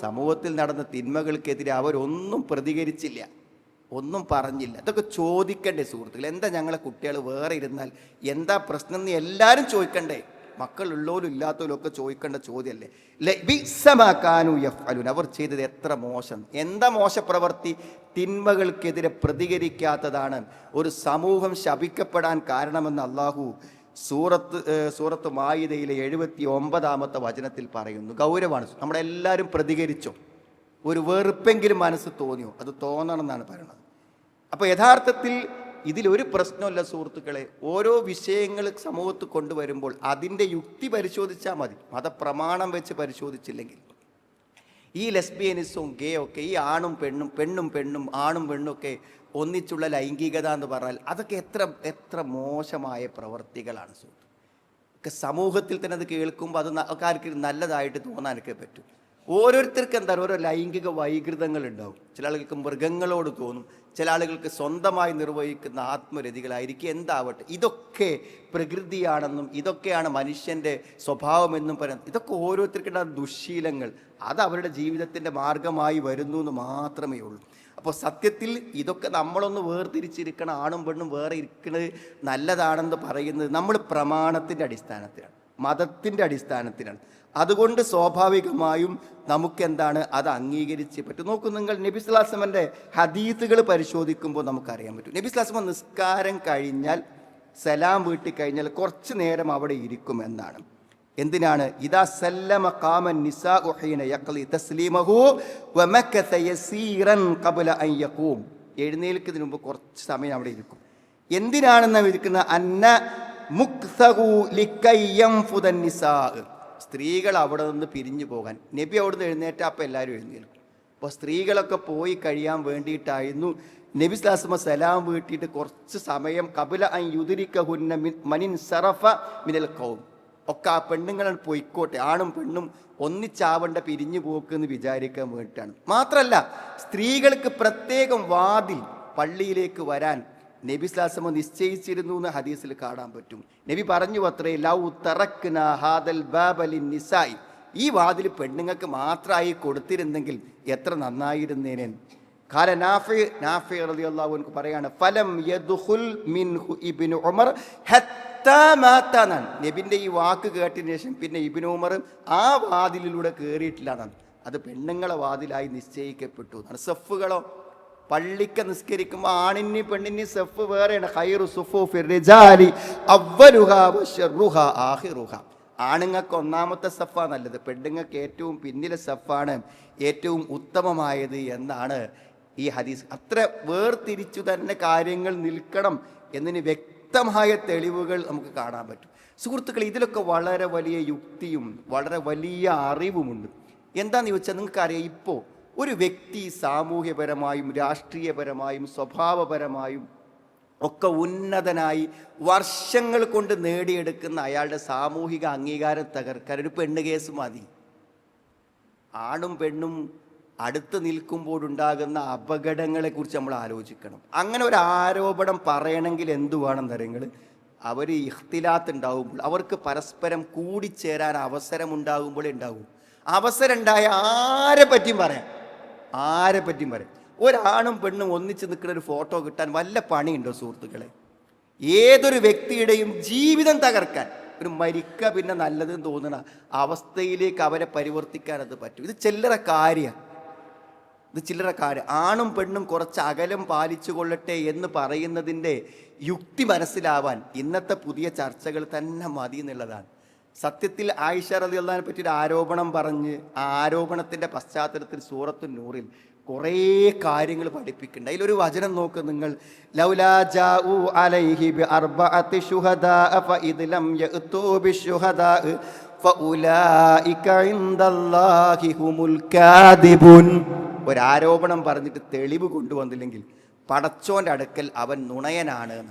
S1: സമൂഹത്തിൽ നടന്ന തിന്മകൾക്കെതിരെ അവരൊന്നും പ്രതികരിച്ചില്ല. ഒന്നും പറഞ്ഞില്ല. അതൊക്കെ ചോദിക്കണ്ടേ സുഹൃത്തുക്കൾ എന്താ ഞങ്ങളെ കുട്ടികൾ വേറെ ഇരുന്നാൽ? എന്താ പ്രശ്നം എന്ന് എല്ലാവരും ചോദിക്കണ്ടേ? മക്കളുള്ളവരും ഇല്ലാത്തവരും ഒക്കെ ചോദിക്കേണ്ട ചോദ്യമല്ലേ അവർ ചെയ്തത് എത്ര മോശം. എന്താ മോശപ്രവർത്തി? തിന്മകൾക്കെതിരെ പ്രതികരിക്കാത്തതാണ് ഒരു സമൂഹം ശപിക്കപ്പെടാൻ കാരണമെന്ന് അള്ളാഹു സൂറത്ത് സൂറത്ത് മായിദയിലെ എഴുപത്തി ഒമ്പതാമത്തെ വചനത്തിൽ പറയുന്നു. ഗൗരവമാണ്. നമ്മളെല്ലാവരും പ്രതികരിച്ചോ? ഒരു വെറുപ്പെങ്കിലും മനസ്സ് തോന്നിയോ? അത് തോന്നണം എന്നാണ് പറയുന്നത്. അപ്പോൾ യഥാർത്ഥത്തിൽ ഇതിലൊരു പ്രശ്നമല്ല സുഹൃത്തുക്കളെ. ഓരോ വിഷയങ്ങൾ സമൂഹത്ത് കൊണ്ടുവരുമ്പോൾ അതിന്റെ യുക്തി പരിശോധിച്ചാൽ മതി. മതപ്രമാണം വെച്ച് പരിശോധിച്ചില്ലെങ്കിൽ. ഈ ലെസ്ബിയനിസവും ഗേ ഒക്കെ ഈ ആണും പെണ്ണും പെണ്ണും പെണ്ണും ആണും പെണ്ണും ഒക്കെ ഒന്നിച്ചുള്ള ലൈംഗികത എന്ന് പറഞ്ഞാൽ അതൊക്കെ എത്ര എത്ര മോശമായ പ്രവർത്തികളാണ് സുഹൃത്ത് സമൂഹത്തിൽ തന്നെ അത് കേൾക്കുമ്പോൾ അത് ആൾക്കാർക്ക് നല്ലതായിട്ട് തോന്നാനൊക്കെ പറ്റും. ഓരോരുത്തർക്ക് എന്താണ് ഓരോ ലൈംഗിക വൈകൃതങ്ങൾ ഉണ്ടാവും ചില ആളുകൾക്ക് മൃഗങ്ങളോട് തോന്നും. ചില ആളുകൾക്ക് സ്വന്തമായി നിർവഹിക്കുന്ന ആത്മരതികളായിരിക്കും. എന്താവട്ടെ? ഇതൊക്കെ പ്രകൃതിയാണെന്നും ഇതൊക്കെയാണ് മനുഷ്യന്റെ സ്വഭാവമെന്നും പറയുന്നത് ഇതൊക്കെ ഓരോരുത്തർക്കുണ്ടാകുന്ന ദുശീലങ്ങൾ. അത് അവരുടെ ജീവിതത്തിന്റെ മാർഗമായി വരുന്നു എന്ന് മാത്രമേ ഉള്ളൂ. അപ്പോൾ സത്യത്തിൽ ഇതൊക്കെ നമ്മളൊന്ന് വേർതിരിച്ചിരിക്കണം ആണും പെണ്ണും വേറെ ഇരിക്കുന്നത് നല്ലതാണെന്ന് പറയുന്നത് നമ്മൾ പ്രമാണത്തിന്റെ അടിസ്ഥാനത്തിലാണ്. മതത്തിന്റെ അടിസ്ഥാനത്തിലാണ്. അതുകൊണ്ട് സ്വാഭാവികമായും നമുക്കെന്താണ് അത് അംഗീകരിച്ച് പറ്റും. നോക്കൂ നിങ്ങൾ നബി സ്ലാസ്മന്റെ ഹദീത്തുകൾ പരിശോധിക്കുമ്പോൾ നമുക്കറിയാൻ പറ്റും. നബി സ്ലാസ്മ നിസ്കാരം കഴിഞ്ഞാൽ സലാം വീട്ടി കഴിഞ്ഞാൽ കുറച്ച് നേരം അവിടെ ഇരിക്കും എന്നാണ്. എന്തിനാണ്? ഇതാ സല്ലമ കാമൻ നിസാ ഉഹീന യഖ്ലി തസ്ലീമഹു യസീറൻ ഖബല അൻ യഖൂം. എഴുന്നേൽക്കുന്നതിന് മുമ്പ് കുറച്ച് സമയം അവിടെ ഇരിക്കും. എന്തിനാണെന്ന് ഇരിക്കുന്ന അന്ന സ്ത്രീകൾ അവിടെ നിന്ന് പിരിഞ്ഞു പോകാൻ. നബി അവിടുന്ന് എഴുന്നേറ്റ അപ്പം എല്ലാവരും എഴുന്നേൽക്കും. അപ്പോൾ സ്ത്രീകളൊക്കെ പോയി കഴിയാൻ വേണ്ടിയിട്ടായിരുന്നു. നബി സ്ലാസ്മ സലാം വീട്ടിയിട്ട് കുറച്ച് സമയം കപില അൻ യുദിരിക്കഹുന്ന മിൻ- മനിൻ സറഫ മിനൽ കൗം ഒക്കെ ആ പെണ്ണുങ്ങളാണ് പൊയ്ക്കോട്ടെ. ആണും പെണ്ണും ഒന്നിച്ചാവണ്ട പിരിഞ്ഞു പോക്ക് എന്ന് വിചാരിക്കാൻ വേണ്ടിയിട്ടാണ്. മാത്രമല്ല സ്ത്രീകൾക്ക് പ്രത്യേകം വാതിൽ പള്ളിയിലേക്ക് വരാൻ നബി സ്ലാസമ നിശ്ചയിച്ചിരുന്നു എന്ന് ഹദീസിൽ കാണാൻ പറ്റും. നബി പറഞ്ഞു അത്രേ ലൗ തറക്ന ഹാദൽ നിസായി ഈ വാതിൽ പെണ്ണുങ്ങൾക്ക് മാത്രമായി കൊടുത്തിരുന്നെങ്കിൽ എത്ര നന്നായിരുന്നേനെ. കാല നാഫി നാഫി റളിയല്ലാഹു അൻഹു പറയാണ് ഫലം യദ്ഖുൽ മിൻഹു ഇബ്നു ഉമർ നബിന്റെ ഈ വാക്ക് കേട്ടതിന് ശേഷം പിന്നെ ഇബ്നു ഉമർ ആ വാതിലിലൂടെ കയറിയിട്ടില്ല എന്നാണ്. അത് പെണ്ണുങ്ങളെ വാതിലായി നിശ്ചയിക്കപ്പെട്ടു എന്നാണ്. സെഫുകളോ പള്ളിക്ക് നിസ്കരിക്കുമ്പോൾ ആണിന് പെണ്ണിന് സെഫ് വേറെയാണ്. ഹൈറു സുഫൂഫി റിജാലി വശറുഹ ആഹിറുഹ ആണുങ്ങൾക്ക് ഒന്നാമത്തെ സഫാ നല്ലത്. പെണ്ണുങ്ങൾക്ക് ഏറ്റവും പിന്നിലെ സഫാണ് ഏറ്റവും ഉത്തമമായത് എന്നാണ് ഈ ഹദീസ്. അത്ര വേർതിരിച്ചു തന്നെ കാര്യങ്ങൾ നിൽക്കണം എന്നതിന് വ്യക്തമായ തെളിവുകൾ നമുക്ക് കാണാൻ പറ്റും. സുഹൃത്തുക്കൾ ഇതിലൊക്കെ വളരെ വലിയ യുക്തിയും വളരെ വലിയ അറിവുമുണ്ട്. എന്താണെന്ന് ചോദിച്ചാൽ നിങ്ങൾക്കറിയാം ഇപ്പോൾ ഒരു വ്യക്തി സാമൂഹ്യപരമായും രാഷ്ട്രീയപരമായും സ്വഭാവപരമായും ഒക്കെ ഉന്നതനായി വർഷങ്ങൾ കൊണ്ട് നേടിയെടുക്കുന്ന അയാളുടെ സാമൂഹിക അംഗീകാരം തകർക്കാൻ ഒരു പെണ്ണ് കേസ് മതി. ആണും പെണ്ണും അടുത്ത് നിൽക്കുമ്പോഴുണ്ടാകുന്ന അപകടങ്ങളെക്കുറിച്ച് നമ്മൾ ആലോചിക്കണം. അങ്ങനെ ഒരു ആരോപണം പറയണമെങ്കിൽ എന്തു വേണം അവർ ഇഖ്തിലാത്ത് ഉണ്ടാകുമ്പോൾ അവർക്ക് പരസ്പരം കൂടിച്ചേരാൻ അവസരമുണ്ടാകുമ്പോഴേ ഉണ്ടാകും അവസരം ഉണ്ടായ ആരെ പറ്റിയും പറയാം. ആരെ പറ്റിയും പറയാം. ഒരാണും പെണ്ണും ഒന്നിച്ച് നിൽക്കുന്ന ഒരു ഫോട്ടോ കിട്ടാൻ വല്ല പണിയുണ്ടോ സുഹൃത്തുക്കളെ? ഏതൊരു വ്യക്തിയുടെയും ജീവിതം തകർക്കാൻ ഒരു മരിക്ക പിന്നെ നല്ലതെന്ന് തോന്നുന്ന അവസ്ഥയിലേക്ക് അവരെ പരിവർത്തിക്കാൻ അത് പറ്റും. ഇത് ചില്ലറ കാര്യമാണ് ഇത് ചില്ലറ കാര്യം. ആണും പെണ്ണും കുറച്ച് അകലം പാലിച്ചു കൊള്ളട്ടെ എന്ന് പറയുന്നതിന്റെ യുക്തി മനസ്സിലാവാൻ ഇന്നത്തെ പുതിയ ചർച്ചകൾ തന്നെ മതി എന്നുള്ളതാണ്. സത്യത്തിൽ ആയിഷ റതി അള്ളഹാനെ പറ്റി ഒരു ആരോപണം പറഞ്ഞ് ആ ആരോപണത്തിന്റെ പശ്ചാത്തലത്തിൽ സൂറത്തു നൂറിൽ കുറേ കാര്യങ്ങൾ പഠിപ്പിക്കുന്നുണ്ട്. അതിലൊരു വചനം നോക്ക് നിങ്ങൾ. ഒരാരോപണം പറഞ്ഞിട്ട് തെളിവ് കൊണ്ടുവന്നില്ലെങ്കിൽ പടച്ചോന്റെ അടുക്കൽ അവൻ നുണയനാണ്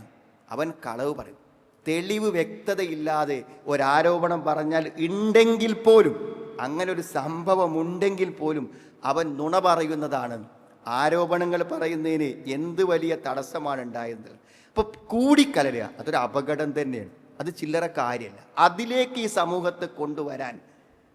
S1: അവൻ കളവ് പറയും. തെളിവ് വ്യക്തതയില്ലാതെ ഒരാരോപണം പറഞ്ഞാൽ ഉണ്ടെങ്കിൽ പോലും അങ്ങനെ ഒരു സംഭവം ഉണ്ടെങ്കിൽ പോലും അവൻ നുണ പറയുന്നതാണ്. ആരോപണങ്ങൾ പറയുന്നതിന് എന്ത് വലിയ തടസ്സമാണ് ഉണ്ടായത്? അപ്പോൾ കൂടിക്കലരുക അതൊരു അപകടം തന്നെയാണ്. അത് ചില്ലറ കാര്യമല്ല. അതിലേക്ക് ഈ സമൂഹത്തെ കൊണ്ടുവരാൻ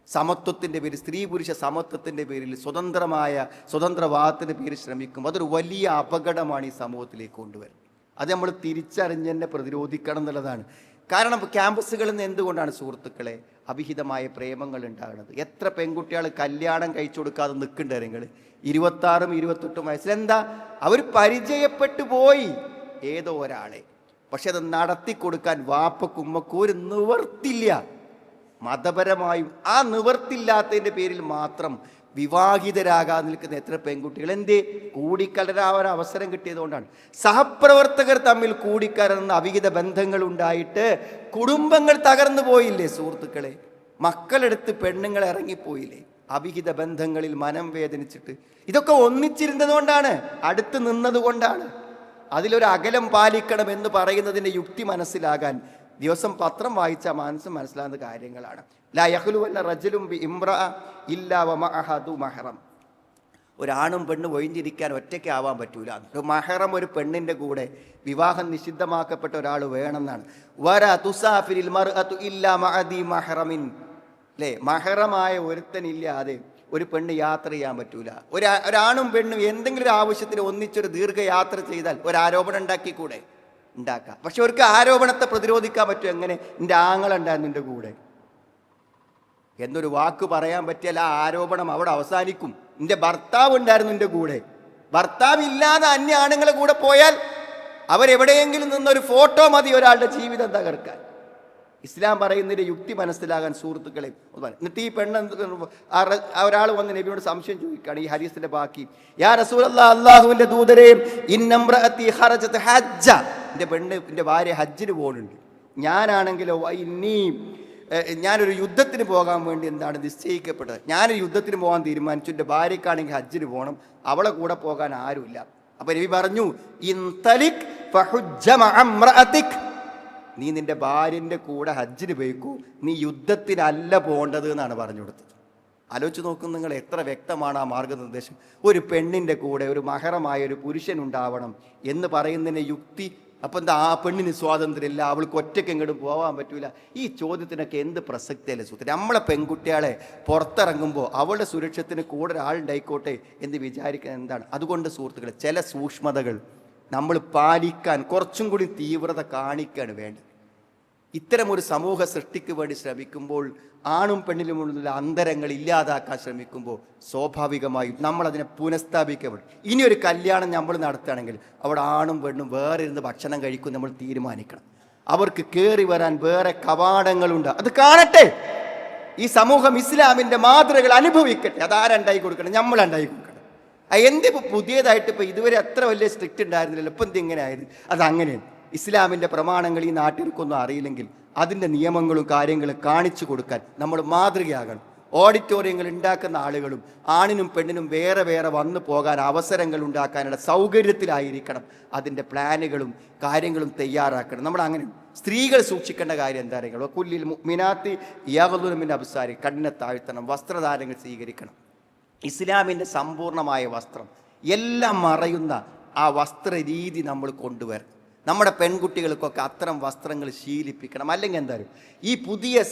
S1: സമത്വത്തിന്റെ പേരിൽ സ്ത്രീ പുരുഷ സമത്വത്തിന്റെ പേരിൽ സ്വതന്ത്രമായ സ്വതന്ത്രവാദത്തിന്റെ പേരിൽ ശ്രമിക്കും അതൊരു വലിയ അപകടമാണ് ഈ സമൂഹത്തിലേക്ക് കൊണ്ടുവരുന്നത്. അത് നമ്മൾ തിരിച്ചറിഞ്ഞ് തന്നെ പ്രതിരോധിക്കണം എന്നുള്ളതാണ്. കാരണം ക്യാമ്പസുകളിൽ നിന്ന് എന്തുകൊണ്ടാണ് സുഹൃത്തുക്കളെ അവിഹിതമായ പ്രേമങ്ങൾ ഉണ്ടാകുന്നത്? എത്ര പെൺകുട്ടികൾ കല്യാണം കഴിച്ചു കൊടുക്കാതെ നിൽക്കുന്നുണ്ട് നിങ്ങൾ ഇരുപത്താറും ഇരുപത്തെട്ടും വയസ്സിൽ എന്താ? അവർ പരിചയപ്പെട്ടു പോയി ഏതോ ഒരാളെ. പക്ഷെ അത് നടത്തി കൊടുക്കാൻ വാപ്പക്കും ഉമ്മക്കും നിവർത്തില്ല. മതപരമായും ആ നിവർത്തില്ലാത്തതിന്റെ പേരിൽ മാത്രം വിവാഹിതരാകാൻ നിൽക്കുന്ന എത്ര പെൺകുട്ടികൾ? എന്തേ? കൂടിക്കലരാവാൻ അവസരം കിട്ടിയതുകൊണ്ടാണ്. സഹപ്രവർത്തകർ തമ്മിൽ കൂടിക്കലർന്ന അവിഹിത ബന്ധങ്ങൾ ഉണ്ടായിട്ട് കുടുംബങ്ങൾ തകർന്നു പോയില്ലേ സുഹൃത്തുക്കളെ? മക്കളെടുത്ത് പെണ്ണുങ്ങൾ ഇറങ്ങിപ്പോയില്ലേ? അവിഹിത ബന്ധങ്ങളിൽ മനം വേദനിച്ചിട്ട്. ഇതൊക്കെ ഒന്നിച്ചിരുന്നത് കൊണ്ടാണ് അടുത്ത് നിന്നത് കൊണ്ടാണ് അതിലൊരു അകലം പാലിക്കണം എന്ന് പറയുന്നതിന്റെ യുക്തി മനസ്സിലാകാൻ ദിവസം പത്രം വായിച്ചാൽ മനസ്സ് മനസ്സിലാകുന്ന കാര്യങ്ങളാണ്. മഹറം. ഒരാണും പെണ്ണും ഒഴിഞ്ഞിരിക്കാൻ ഒറ്റയ്ക്ക് ആവാൻ പറ്റൂല. മഹറം ഒരു പെണ്ണിന്റെ കൂടെ വിവാഹം നിഷിദ്ധമാക്കപ്പെട്ട ഒരാൾ വേണമെന്നാണ്. വര തുസാഫിരിൽ ഇല്ലാ മഹറമിൻ. അല്ലേ മഹറമായ ഒരുത്തനില്ലാതെ ഒരു പെണ്ണ് യാത്ര ചെയ്യാൻ പറ്റൂല. ഒരു ഒരാണും പെണ്ണും എന്തെങ്കിലും ഒരു ആവശ്യത്തിന് ഒന്നിച്ചൊരു ദീർഘയാത്ര ചെയ്താൽ ഒരു ആരോപണം ഉണ്ടാക്കിക്കൂടെ? ഉണ്ടാക്കാം. പക്ഷെ അവർക്ക് ആരോപണത്തെ പ്രതിരോധിക്കാൻ പറ്റും എങ്ങനെ? എന്റെ ആങ്ങളുണ്ടായിരുന്നു എന്റെ കൂടെ. എന്നൊരു വാക്ക് പറയാൻ പറ്റിയാൽ ആ ആരോപണം അവിടെ അവസാനിക്കും. നിന്റെ ഭർത്താവ് ഉണ്ടായിരുന്നു എന്റെ കൂടെ. ഭർത്താവ് ഇല്ലാതെ അന്യ ആണുങ്ങളെ കൂടെ പോയാൽ അവരെവിടെയെങ്കിലും നിന്നൊരു ഫോട്ടോ മതി ഒരാളുടെ ജീവിതം തകർക്കാൻ. ഇസ്ലാം പറയുന്നതിന്റെ യുക്തി മനസ്സിലാകാൻ സുഹൃത്തുക്കളെ എന്നിട്ട് ഈ പെണ്ണ് ഒരാൾ വന്ന് നബിയോട് സംശയം ചോദിക്കുകയാണ് ഈ ഹരീസിന്റെ ബാക്കി. യാ റസൂൽ അള്ളാഹുവിന്റെ ദൂതരെ ഇന്നംറഅത്തി ഖറജത് ഹജ്ജ. എന്റെ പെണ്ണ് എന്റെ ഭാര്യ ഹജ്ജിന് പോകുന്നുണ്ട്. ഞാനാണെങ്കിലോ ഏഹ്, ഞാനൊരു യുദ്ധത്തിന് പോകാൻ വേണ്ടി എന്താണ് നിശ്ചയിക്കപ്പെട്ടത്? ഞാനൊരു യുദ്ധത്തിന് പോകാൻ തീരുമാനിച്ചു. എന്റെ ഭാര്യക്കാണെങ്കിൽ ഹജ്ജിന് പോകണം. അവളെ കൂടെ പോകാൻ ആരുമില്ല. അപ്പോൾ രവി പറഞ്ഞു ഇൻതലിക് നീ നിന്റെ ഭാര്യന്റെ കൂടെ ഹജ്ജിന് പോയിക്കൂ. നീ യുദ്ധത്തിനല്ല പോകേണ്ടത് എന്നാണ് പറഞ്ഞു കൊടുത്തത്. ആലോചിച്ച് നോക്കും നിങ്ങൾ എത്ര വ്യക്തമാണ് ആ മാർഗനിർദ്ദേശം. ഒരു പെണ്ണിന്റെ കൂടെ ഒരു മഹറമായ ഒരു പുരുഷൻ ഉണ്ടാവണം എന്ന് പറയുന്നതിന് യുക്തി അപ്പം എന്താ ആ പെണ്ണിന് സ്വാതന്ത്ര്യമില്ല അവൾക്ക് ഒറ്റയ്ക്ക് എങ്ങോട്ടും പോകാൻ പറ്റൂല. ഈ ചോദ്യത്തിനൊക്കെ എന്ത് പ്രസക്തിയല്ലേ സുഹൃത്ത്? നമ്മളെ പെൺകുട്ടികളെ പുറത്തിറങ്ങുമ്പോൾ അവളുടെ സുരക്ഷത്തിന് കൂടെ ഒരാളുണ്ടായിക്കോട്ടെ എന്ന് വിചാരിക്കുന്നത് എന്താണ്? അതുകൊണ്ട് സുഹൃത്തുക്കൾ ചില സൂക്ഷ്മതകൾ നമ്മൾ പാലിക്കാൻ കുറച്ചും കൂടി തീവ്രത കാണിക്കുകയാണ് വേണ്ടത്. ഇത്തരം ഒരു സമൂഹ സൃഷ്ടിക്ക് വേണ്ടി ശ്രമിക്കുമ്പോൾ ആണും പെണ്ണിലുമുള്ള അന്തരങ്ങൾ ഇല്ലാതാക്കാൻ ശ്രമിക്കുമ്പോൾ സ്വാഭാവികമായും നമ്മളതിനെ പുനഃസ്ഥാപിക്കപ്പെടും. ഇനി ഒരു കല്യാണം നമ്മൾ നടത്തുകയാണെങ്കിൽ അവിടെ ആണും പെണ്ണും വേറെ ഇരുന്ന് ഭക്ഷണം കഴിക്കും നമ്മൾ തീരുമാനിക്കണം. അവർക്ക് കയറി വരാൻ വേറെ കവാടങ്ങളുണ്ട്. അത് കാണട്ടെ. ഈ സമൂഹം ഇസ്ലാമിന്റെ മാതൃകൾ അനുഭവിക്കട്ടെ. അതാരണ്ടായി കൊടുക്കണം? നമ്മൾ ഉണ്ടായി കൊടുക്കണം. എന്തിപ്പോൾ എന്തിപ്പോ പുതിയതായിട്ട് ഇപ്പോൾ ഇതുവരെ അത്ര വലിയ സ്ട്രിക്റ്റ് ഉണ്ടായിരുന്നില്ലല്ലോ. ഇപ്പം എന്തിങ്ങനെ ആയത് അത് അങ്ങനെയാണ്. ഇസ്ലാമിന്റെ പ്രമാണങ്ങൾ ഈ നാട്ടിൽക്കൊന്നും അറിയില്ലെങ്കിൽ അതിന്റെ നിയമങ്ങളും കാര്യങ്ങളും കാണിച്ചു കൊടുക്കാൻ നമ്മൾ മാതൃകയാകണം. ഓഡിറ്റോറിയങ്ങൾ ഉണ്ടാക്കുന്ന ആളുകളും ആണിനും പെണ്ണിനും വേറെ വേറെ വന്നു പോകാൻ അവസരങ്ങൾ ഉണ്ടാക്കാനുള്ള സൗകര്യത്തിലായിരിക്കണം. അതിന്റെ പ്ലാനുകളും കാര്യങ്ങളും തയ്യാറാക്കണം. നമ്മൾ അങ്ങനെ സ്ത്രീകൾ സൂക്ഷിക്കേണ്ട കാര്യം എന്താ അറിയുക? കുല്ലിൽ മിനാത്തി യാവലുമിന്റെ അബ്സാരി കണ്ണിനെ താഴ്ത്തണം വസ്ത്രധാരങ്ങൾ സ്വീകരിക്കണം. ഇസ്ലാമിന്റെ സമ്പൂർണമായ വസ്ത്രം എല്ലാം മറയുന്ന ആ വസ്ത്രരീതി നമ്മൾ കൊണ്ടുവരണം. നമ്മുടെ പെൺകുട്ടികൾക്കൊക്കെ അത്തരം വസ്ത്രങ്ങൾ ശീലിപ്പിക്കണം. അല്ലെങ്കിൽ എന്തായാലും ഈ പുതിയ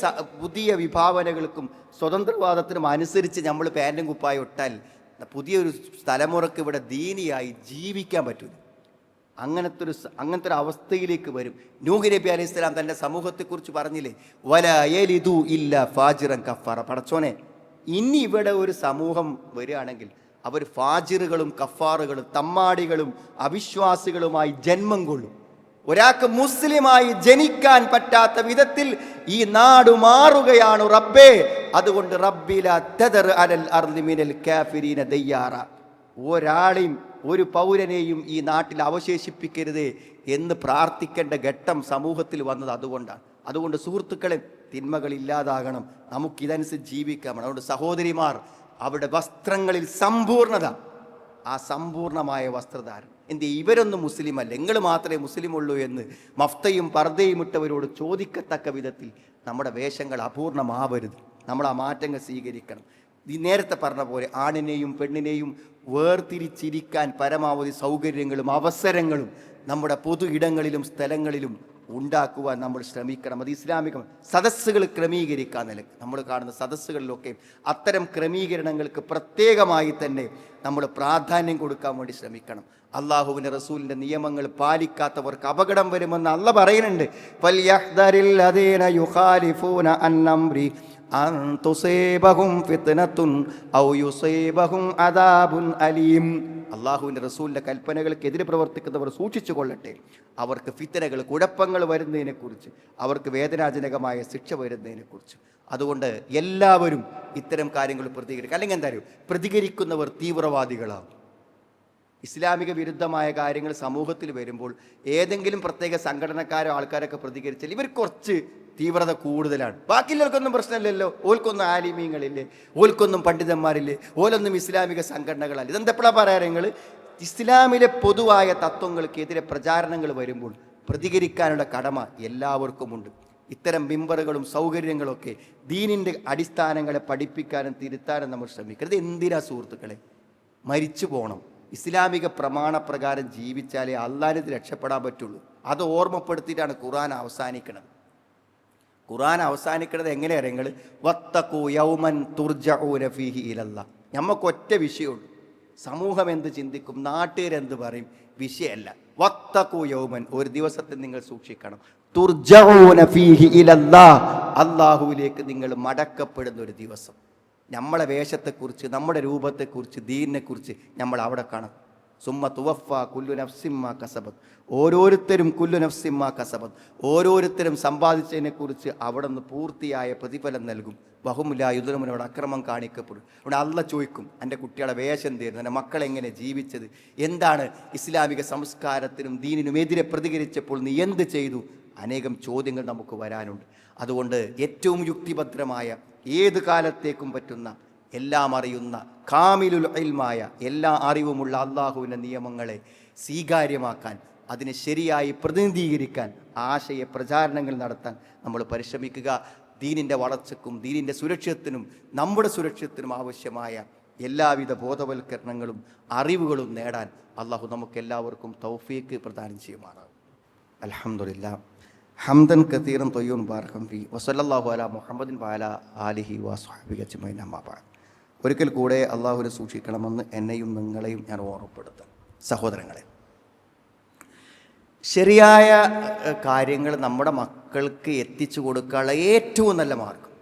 S1: പുതിയ വിഭാവനകൾക്കും സ്വതന്ത്രവാദത്തിനും അനുസരിച്ച് നമ്മൾ പാന്റും കുപ്പായ ഇട്ടാൽ പുതിയൊരു തലമുറയ്ക്ക് ഇവിടെ ദീനിയായി ജീവിക്കാൻ പറ്റില്ല അങ്ങനത്തെ ഒരു അങ്ങനത്തെ ഒരു അവസ്ഥയിലേക്ക് വരും. നൂഹ് നബി അലൈഹി സ്വലാം തന്റെ സമൂഹത്തെക്കുറിച്ച് പറഞ്ഞില്ലേ? വല ഏലിതു ഇല്ല ഫാജിറൻ കഫാറ. പടച്ചോനെ ഇനി ഇവിടെ ഒരു സമൂഹം വരികയാണെങ്കിൽ അവർ ഫാജിറുകളും കഫാറുകളും തമ്മാടികളും അവിശ്വാസികളുമായി ജന്മം കൊള്ളും. ഒരാൾക്ക് മുസ്ലിമായി ജനിക്കാൻ പറ്റാത്ത വിധത്തിൽ ഈ നാട് മാറുകയാണ് റബ്ബേ. അതുകൊണ്ട് റബ്ബില തെതർ അലൽ അർളിമിനൽ കാഫിരീന ദയ്യാറ. ഒരാളെയും ഒരു പൗരനെയും ഈ നാട്ടിൽ അവശേഷിപ്പിക്കരുത് എന്ന് പ്രാർത്ഥിക്കേണ്ട ഘട്ടം സമൂഹത്തിൽ വന്നത് അതുകൊണ്ടാണ്. അതുകൊണ്ട് സുഹൃത്തുക്കളെ തിന്മകൾ ഇല്ലാതാകണം. നമുക്കിതനുസരിച്ച് ജീവിക്കാം. അതുകൊണ്ട് സഹോദരിമാർ അവരുടെ വസ്ത്രങ്ങളിൽ സമ്പൂർണത. ആ സമ്പൂർണമായ വസ്ത്രധാരണം. എന്ത് ഇവരൊന്നും മുസ്ലിം അല്ല നിങ്ങൾ മാത്രമേ മുസ്ലിം ഉള്ളൂ എന്ന് മഫ്തയും പർദ്ദയും ഇട്ടവരോട് ചോദിക്കത്തക്ക വിധത്തിൽ നമ്മുടെ വേഷങ്ങൾ അപൂർണമാവരുത്. നമ്മൾ ആ മാറ്റങ്ങൾ സ്വീകരിക്കണം. ഈ നേരത്തെ പറഞ്ഞ പോലെ ആണിനെയും പെണ്ണിനെയും വേർതിരിച്ചിരിക്കാൻ പരമാവധി സൗകര്യങ്ങളും അവസരങ്ങളും നമ്മുടെ പൊതു ഇടങ്ങളിലും സ്ഥലങ്ങളിലും ഉണ്ടാക്കുവാൻ നമ്മൾ ശ്രമിക്കണം. അത് ഇസ്ലാമിക സദസ്സുകൾ ക്രമീകരിക്കാൻ നിലയ്ക്ക്. നമ്മൾ കാണുന്ന സദസ്സുകളിലൊക്കെ അത്തരം ക്രമീകരണങ്ങൾക്ക് പ്രത്യേകമായി തന്നെ നമ്മൾ പ്രാധാന്യം കൊടുക്കാൻ വേണ്ടി ശ്രമിക്കണം. അള്ളാഹുവിന്റെ റസൂലിന്റെ നിയമങ്ങൾ പാലിക്കാത്തവർക്ക് അപകടം വരുമെന്ന് അല്ല പറയുന്നുണ്ട്. അള്ളാഹുവിന്റെ റസൂലിന്റെ കൽപ്പനകൾക്കെതിരെ പ്രവർത്തിക്കുന്നവർ സൂക്ഷിച്ചു കൊള്ളട്ടെ അവർക്ക് ഫിത്തനകൾ കുഴപ്പങ്ങൾ വരുന്നതിനെക്കുറിച്ച് അവർക്ക് വേദനാജനകമായ ശിക്ഷ വരുന്നതിനെക്കുറിച്ച്. അതുകൊണ്ട് എല്ലാവരും ഇത്തരം കാര്യങ്ങൾ പ്രതികരിക്കുക അല്ലെങ്കിൽ എന്തായാലും പ്രതികരിക്കുന്നവർ തീവ്രവാദികളാവും. ഇസ്ലാമിക വിരുദ്ധമായ കാര്യങ്ങൾ സമൂഹത്തിൽ വരുമ്പോൾ ഏതെങ്കിലും പ്രത്യേക സംഘടനക്കാരോ ആൾക്കാരൊക്കെ പ്രതികരിച്ചാൽ ഇവർ കുറച്ച് തീവ്രത കൂടുതലാണ്. ബാക്കിയുള്ളവർക്കൊന്നും പ്രശ്നമില്ലല്ലോ. ഓൽക്കൊന്നും ആലിമീങ്ങളില്ലേ? ഓൽക്കൊന്നും പണ്ഡിതന്മാരില്ലേ? ഓലൊന്നും ഇസ്ലാമിക സംഘടനകളല്ല. ഇതെന്തെപ്പോഴാണ് പറയാറ് നിങ്ങൾ ഇസ്ലാമിലെ പൊതുവായ തത്വങ്ങൾക്കെതിരെ പ്രചാരണങ്ങൾ വരുമ്പോൾ പ്രതികരിക്കാനുള്ള കടമ എല്ലാവർക്കുമുണ്ട്. ഇത്തരം മിമ്പറുകളും സൗകര്യങ്ങളൊക്കെ ദീനിന്റെ അടിസ്ഥാനങ്ങളെ പഠിപ്പിക്കാനും തിരുത്താനും നമ്മൾ ശ്രമിക്കരുത്. എന്തിനാ സുഹൃത്തുക്കളെ? മരിച്ചു പോകണം ഇസ്ലാമിക പ്രമാണപ്രകാരം ജീവിച്ചാലേ അള്ളാഹിന് രക്ഷപ്പെടാൻ പറ്റുള്ളൂ. അത് ഓർമ്മപ്പെടുത്തിയിട്ടാണ് ഖുറാൻ അവസാനിക്കുന്നത് ഖുറാൻ അവസാനിക്കുന്നത് എങ്ങനെയാണ് നിങ്ങൾ വത്തക്കു വിഷയമുള്ളൂ. സമൂഹം എന്ത് ചിന്തിക്കും നാട്ടുകാരെന്ത് പറയും? വിഷയമല്ല. വത്തക്കു യൗമൻ ഒരു ദിവസത്തെ നിങ്ങൾ സൂക്ഷിക്കണം. തുർജഊന ഫീഹി ഇലല്ലാ അള്ളാഹുവിലേക്ക് നിങ്ങൾ മടക്കപ്പെടുന്ന ഒരു ദിവസം. നമ്മളെ വേഷത്തെക്കുറിച്ച് നമ്മുടെ രൂപത്തെക്കുറിച്ച് ദീനിനെക്കുറിച്ച് നമ്മൾ അവിടെ കാണാം. സുമ്മ തുവഫ കുല്ലു നഫ്സിമ്മ കസബത്ത് ഓരോരുത്തരും കുല്ലു നഫ്സിമ്മ കസബത്ത് ഓരോരുത്തരും സമ്പാദിച്ചതിനെക്കുറിച്ച് അവിടെ നിന്ന് പൂർത്തിയായ പ്രതിഫലം നൽകും. ബഹുമില്ല യുദ്ധമുനോട് അക്രമം കാണിക്കപ്പെടും. അവിടെ അല്ല ചോദിക്കും എന്റെ കുട്ടികളെ വേഷം തീർന്നു എന്റെ മക്കളെങ്ങനെ ജീവിച്ചത്? എന്താണ് ഇസ്ലാമിക സംസ്കാരത്തിനും ദീനിനും എതിരെ പ്രതികരിച്ചപ്പോൾ നീ എന്ത് ചെയ്തു? അനേകം ചോദ്യങ്ങൾ നമുക്ക് വരാനുണ്ട്. അതുകൊണ്ട് ഏറ്റവും യുക്തിഭദ്രമായ ഏത് കാലത്തേക്കും പറ്റുന്ന എല്ലാം അറിയുന്ന കാമിലുൽ ഇൽമായ എല്ലാ അറിവുമുള്ള അള്ളാഹുവിന്റെ നിയമങ്ങളെ സ്വീകാര്യമാക്കാൻ അതിനെ ശരിയായി പ്രതിനിധീകരിക്കാൻ ആശയ പ്രചാരണങ്ങൾ നടത്താൻ നമ്മൾ പരിശ്രമിക്കുക. ദീനിന്റെ വളർച്ചക്കും ദീനിന്റെ സുരക്ഷിതത്തിനും നമ്മുടെ സുരക്ഷിതത്തിനും ആവശ്യമായ എല്ലാവിധ ബോധവൽക്കരണങ്ങളും അറിവുകളും നേടാൻ അള്ളാഹു നമുക്കെല്ലാവർക്കും തൗഫീക്ക് പ്രദാനം ചെയ്യുമാറാകും അലഹമുല്ല ഹംദൻ കത്തീറൻ തൊയ്യൂൻ ബാർഹം ഫി വസല്ലാഹു അല മുഹമ്മദിൻ വാല ആലിഹി വാസ്ഹാബി അജ്മൈൻ അമ്മാബാൻ ഒരിക്കൽ കൂടെ അള്ളാഹുവിനെ സൂക്ഷിക്കണമെന്ന് എന്നെയും നിങ്ങളെയും ഞാൻ ഓർമ്മപ്പെടുത്താം. സഹോദരങ്ങളെ ശരിയായ കാര്യങ്ങൾ നമ്മുടെ മക്കൾക്ക് എത്തിച്ചു കൊടുക്കാനുള്ള ഏറ്റവും നല്ല മാർഗം.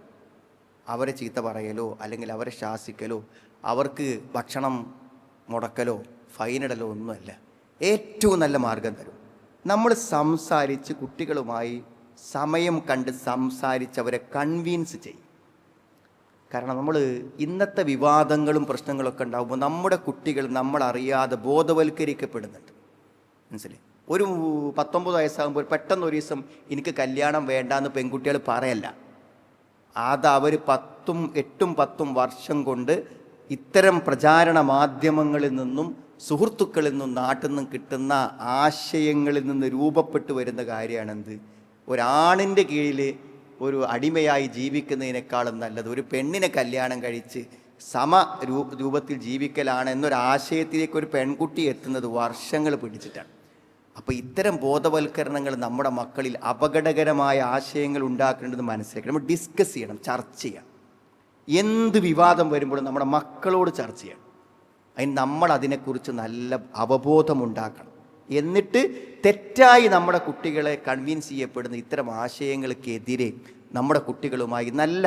S1: അവരെ ചീത്ത പറയലോ അല്ലെങ്കിൽ അവരെ ശാസിക്കലോ അവർക്ക് ഭക്ഷണം മുടക്കലോ ഫൈനിടലോ ഒന്നുമല്ല. ഏറ്റവും നല്ല മാർഗം തരും. നമ്മൾ സംസാരിച്ച് കുട്ടികളുമായി സമയം കണ്ട് സംസാരിച്ചവരെ കൺവീൻസ് ചെയ്യും. കാരണം നമ്മൾ ഇന്നത്തെ വിവാദങ്ങളും പ്രശ്നങ്ങളൊക്കെ ഉണ്ടാകുമ്പോൾ നമ്മുടെ കുട്ടികൾ നമ്മളറിയാതെ ബോധവൽക്കരിക്കപ്പെടുന്നുണ്ട്. മനസ്സിലായി? ഒരു പത്തൊമ്പത് വയസ്സാകുമ്പോൾ പെട്ടെന്ന് ഒരു ദിവസം എനിക്ക് കല്യാണം വേണ്ടാന്ന് പെൺകുട്ടികൾ പറയല്ല. അത് അവർ പത്തും എട്ടും പത്തും വർഷം കൊണ്ട് ഇത്തരം പ്രചാരണ മാധ്യമങ്ങളിൽ നിന്നും സുഹൃത്തുക്കളിൽ നിന്നും നാട്ടിൽ നിന്നും കിട്ടുന്ന ആശയങ്ങളിൽ നിന്ന് രൂപപ്പെട്ടു വരുന്ന കാര്യമാണെന്ത്? ഒരാണിന്റെ കീഴിൽ ഒരു അടിമയായി ജീവിക്കുന്നതിനേക്കാളും നല്ലത്. ഒരു പെണ്ണിനെ കല്യാണം കഴിച്ച് സമ രൂപത്തിൽ ജീവിക്കലാണ് എന്നൊരാശയത്തിലേക്ക് ഒരു പെൺകുട്ടി എത്തുന്നത് വർഷങ്ങൾ പിടിച്ചിട്ടാണ്. അപ്പോൾ ഇത്തരം ബോധവൽക്കരണങ്ങൾ നമ്മുടെ മക്കളിൽ അപകടകരമായ ആശയങ്ങൾ ഉണ്ടാക്കേണ്ടത് മനസ്സിലാക്കണം. നമ്മൾ ഡിസ്കസ് ചെയ്യണം ചർച്ച ചെയ്യണം. എന്ത് വിവാദം വരുമ്പോഴും നമ്മുടെ മക്കളോട് ചർച്ച ചെയ്യണം. അതിന് നമ്മൾ അതിനെക്കുറിച്ച് നല്ല അവബോധമുണ്ടാക്കണം. എന്നിട്ട് തെറ്റായി നമ്മുടെ കുട്ടികളെ കൺവിൻസ് ചെയ്യപ്പെടുന്ന ഇത്തരം ആശയങ്ങൾക്കെതിരെ നമ്മുടെ കുട്ടികളുമായി നല്ല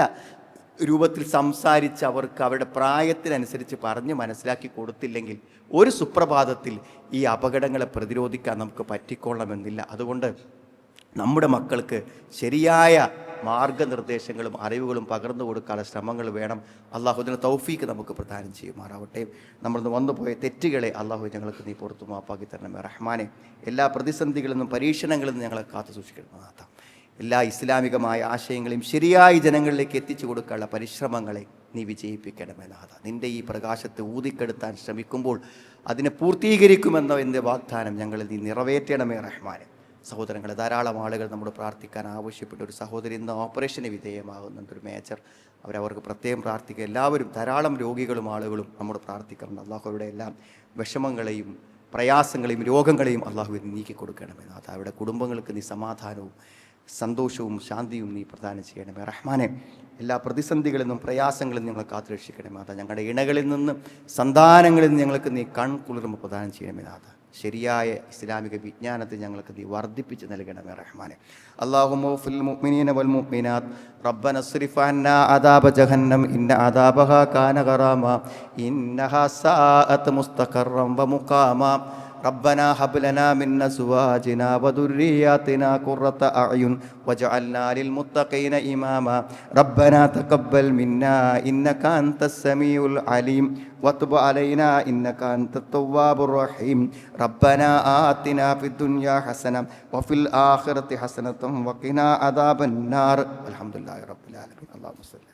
S1: രൂപത്തിൽ സംസാരിച്ച് അവർക്ക് അവരുടെ പ്രായത്തിനനുസരിച്ച് പറഞ്ഞ് മനസ്സിലാക്കി കൊടുത്തില്ലെങ്കിൽ ഒരു സുപ്രഭാതത്തിൽ ഈ അപകടങ്ങളെ പ്രതിരോധിക്കാൻ നമുക്ക് പറ്റിക്കൊള്ളണമെന്നില്ല. അതുകൊണ്ട് നമ്മുടെ മക്കൾക്ക് ശരിയായ മാർഗനിർദ്ദേശങ്ങളും അറിവുകളും പകർന്നു കൊടുക്കാനുള്ള ശ്രമങ്ങൾ വേണം. അള്ളാഹുദിന് തൗഫീക്ക് നമുക്ക് പ്രദാനം ചെയ്യുമാറാവട്ടെ. നമ്മൾ വന്നുപോയ തെറ്റുകളെ അള്ളാഹു ഞങ്ങൾക്ക് നീ പുറത്തു മാപ്പാക്കി തരണമേ റഹ്മാനെ. എല്ലാ പ്രതിസന്ധികളിൽ നിന്നും പരീക്ഷണങ്ങളിൽ നിന്നും ഞങ്ങളെ കാത്തു സൂക്ഷിക്കണം നാഥ. എല്ലാ ഇസ്ലാമികമായ ആശയങ്ങളെയും ശരിയായി ജനങ്ങളിലേക്ക് എത്തിച്ചു കൊടുക്കാനുള്ള പരിശ്രമങ്ങളെ നീ വിജയിപ്പിക്കണമെന്നാഥ നിന്റെ ഈ പ്രകാശത്തെ ഊതിക്കെടുത്താൻ ശ്രമിക്കുമ്പോൾ അതിനെ പൂർത്തീകരിക്കുമെന്നോ എന്റെ വാഗ്ദാനം ഞങ്ങളിൽ നീ നിറവേറ്റണമേ റഹ്മാനെ. സഹോദരങ്ങളെ ധാരാളം ആളുകൾ നമ്മോട് പ്രാർത്ഥിക്കാൻ ആവശ്യപ്പെട്ട. ഒരു സഹോദരി ഇന്ന് ഓപ്പറേഷന് വിധേയമാകുന്നുണ്ട്. ഒരു മേജർ. അവരവർക്ക് പ്രത്യേകം പ്രാർത്ഥിക്കുക. എല്ലാവരും ധാരാളം രോഗികളും ആളുകളും നമ്മോട് പ്രാർത്ഥിക്കാറുണ്ട്. അള്ളാഹുവരുടെ എല്ലാം വിഷമങ്ങളെയും പ്രയാസങ്ങളെയും രോഗങ്ങളെയും അള്ളാഹു നീക്കി കൊടുക്കണമേ. നാഥ അവരുടെ കുടുംബങ്ങൾക്ക് നീ സമാധാനവും സന്തോഷവും ശാന്തിയും നീ പ്രദാനം ചെയ്യണമേ. റഹ്മാനെ എല്ലാ പ്രതിസന്ധികളിൽ നിന്നും പ്രയാസങ്ങളിൽ നിന്നും ഞങ്ങളെ കാത്തുരക്ഷിക്കണമേ. നാഥ ഞങ്ങളുടെ ഇണകളിൽ നിന്ന് സന്താനങ്ങളിൽ നിന്ന് ഞങ്ങൾക്ക് നീ കൺകുളിർമ പ്രദാനം ചെയ്യണമേ നാഥ. ശരിയായ ഇസ്ലാമിക വിജ്ഞാനത്തെ ഞങ്ങൾക്ക് നീ വർദ്ധിപ്പിച്ച് നൽകണമേ റഹ്മാനെ. അള്ളാഹുമോ ഫിൽ മുഅ്മിനീന വൽ മുഅ്മിനാത്ത് റബ്ബന اصرف عنا عذاب جهنم إن عذابها كان غراما إنها ساءت مستقرا ومقاما ربنا هب لنا من أزواجنا وذرياتنا قرة أعين واجعلنا للمتقين إماما ربنا تقبل منا إنك أنت السميع العليم وتب علينا إنك أنت التواب الرحيم ربنا آتنا في الدنيا حسنة وفي الآخرة حسنة وقنا عذاب النار الحمد لله رب العالمين اللهم صل